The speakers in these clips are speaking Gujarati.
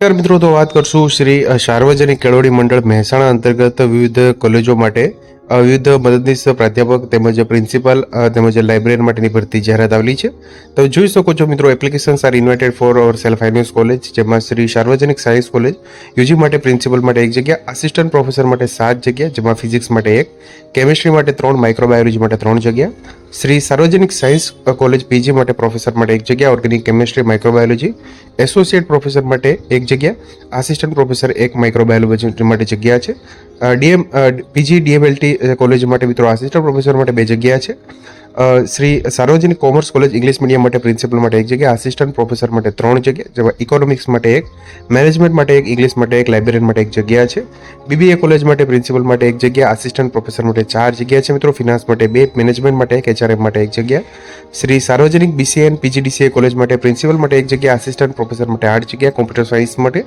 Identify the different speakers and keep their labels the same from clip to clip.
Speaker 1: નમસ્કાર મિત્રો, તો વાત કરશું શ્રી સાર્વજનિક કેળવણી મંડળ મહેસાણા અંતર્ગત વિવિધ કોલેજો માટે. વિવિધ મદદનીશ પ્રાધ્યાપક તેમજ પ્રિન્સિપાલ તેમજ લાઇબ્રેરી માટેની ભરતી જાહેરાત આવેલી છે. તો જોઈ શકો છો મિત્રો, applications are invited for our self finance college, જેમાં Shri Sarvajanik science college, UG માટે પ્રિન્સિપલ માટે એક જગ્યા, આસિસ્ટન્ટ પ્રોફેસર માટે સાત જગ્યા, જેમાં ફિઝિક્સ માટે એક, કેમિસ્ટ્રી માટે ત્રણ, માઇક્રોબાયોલોજી માટે ત્રણ જગ્યા Shri Sarvajanik science college PG માટે પ્રોફેસર માટે એક જગ્યા, organic chemistry microbiology associate professor માટે એક જગ્યા આસિસ્ટન્ટ પ્રોફેસર એક માઇક્રોબાયોલોજી માટે જગ્યા છે. ડીએમ પીજી ડીએમએલટી કોલેજ માટે મિત્રો આસિસ્ટન્ટ પ્રોફેસર માટે બે જગ્યા છે. Shri Sarvajanik commerce college English medium માટે પ્રિન્સિપલ માટે એક જગ્યા આસિસ્ટન્ટ પ્રોફેસર માટે ત્રણ જગ્યા, જેમાં ઇકોનોમિક્સ માટે એક મેનેજમેન્ટ માટે એક, ઇંગ્લિશ માટે એક લાઇબ્રેરિયન માટે એક જગ્યા છે. બીબીએ કોલેજ માટે પ્રિન્સિપલ માટે એક જગ્યા આસિસ્ટન્ટ પ્રોફેસર માટે ચાર જગ્યા છે મિત્રો. ફિનાન્સ માટે બે મેનેજમેન્ટ માટે એક એચઆરએમ માટે એક જગ્યા. Shri Sarvajanik BCN PGDCA college માટે પ્રિન્સિપલ માટે એક જગ્યા આસિસ્ટન્ટ પ્રોફેસર માટે આઠ જગ્યા કોમ્પ્યુટર સાયન્સ માટે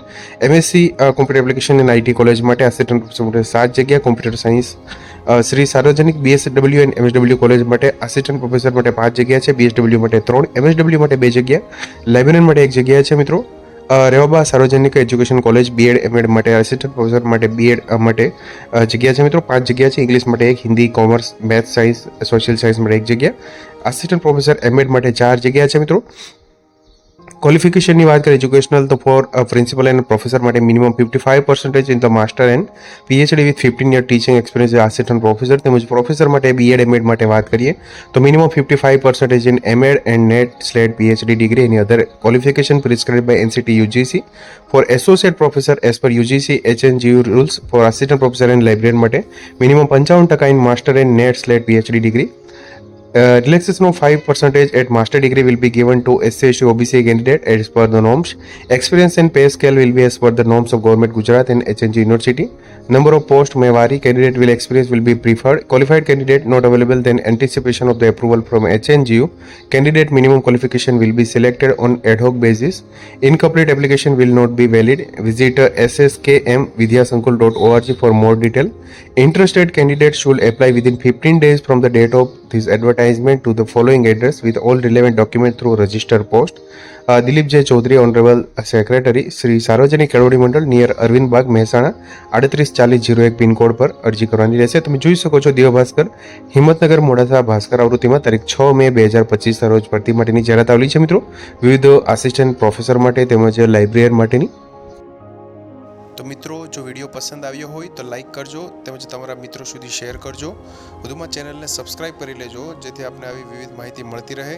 Speaker 1: MSc computer application and IT college માટે આસિસ્ટન્ટ પ્રોફેસર માટે સાત જગ્યા computer science Shri Sarvajanik BSW and MSW college માટે આસિસ્ટન્ટ પ્રોફેસર માટે પાંચ જગ્યા છે બીએસડબલ્યુ માટે ત્રણ એમએસડબલ્યુ માટે બે જગ્યા લાઇબ્રેરિયન માટે એક જગ્યા છે મિત્રો. Revaba Sarvajanik education college BEd MEd માટે આસિસ્ટન્ટ પ્રોફેસર માટે બીએડ માટે જગ્યા છે મિત્રો. પાંચ જગ્યા છે ઇંગ્લિશ માટે એક Hindi commerce maths science social science માટે એક જગ્યા. આસિસ્ટન્ટ પ્રોફેસર એમએડ માટે ચાર જગ્યા છે મિત્રો. ક્વોલિફિકેશનની વાત કરીએ એજ્યુકેશનલ તો ફોર પ્રિન્સિપલ એન્ડ પ્રોફેસર માટે minimum fifty five percentage in the master and PhD with fifteen year teaching experience assistant professor તેમજ પ્રોફેસર માટે બીએડ એમએડ માટે વાત કરીએ, તો minimum fifty five percentage in MEd and NET SLET PhD degree any other qualification prescribe by NCT UGC for associate professor as per UGC HNGU rules for assistant professor and librarian માટે મિનિમમ પંચાવન ટકા in master and NET SLET PhD degree Uh, relaxation of 5 percentage at master degree will be given to SC, OBC candidate as per the norms. Experience and pay scale will be as per the norms of Government Gujarat and HNG University. Number of post may vary. Candidate will experience will be preferred. Qualified candidate not available then anticipation of the approval from HNGU. Candidate minimum qualification will be selected on ad hoc basis. Incomplete application will not be valid. Visit sskmvidyasankul.org for more detail. Interested candidates should apply within 15 days from the date of this advertisement to the following address with all relevant documents through register post. Dilip J Chaudhary, honourable secretary Shri Sarvajanik Kelavani મંડળ નિયર અરવિંદ બાગ મહેસાણા, આડત્રીસ ચાલીસ જીરો એક પિનકોડ પર અરજી કરવાની રહેશે. તમે જોઈ શકો છો દિવ્ય ભાસ્કર હિંમતનગર મોડાસા ભાસ્કર આવૃત્તિમાં તારીખ છ મે બે હજાર પચીસના રોજ ભરતી માટેની જાહેરાત આવેલી છે મિત્રો. વિવિધ આસિસ્ટન્ટ પ્રોફેસર માટે તેમજ લાઇબ્રેરિયન માટેની.
Speaker 2: તો મિત્રો, જો વીડિયો પસંદ આવ્યો હોય તો લાઇક કરજો તેમજ તમારા મિત્રો સુધી શેર કરજો. વધુમાં ચેનલને સબસ્ક્રાઇબ કરી લેજો જેથી આપને આવી વિવિધ માહિતી મળતી રહે.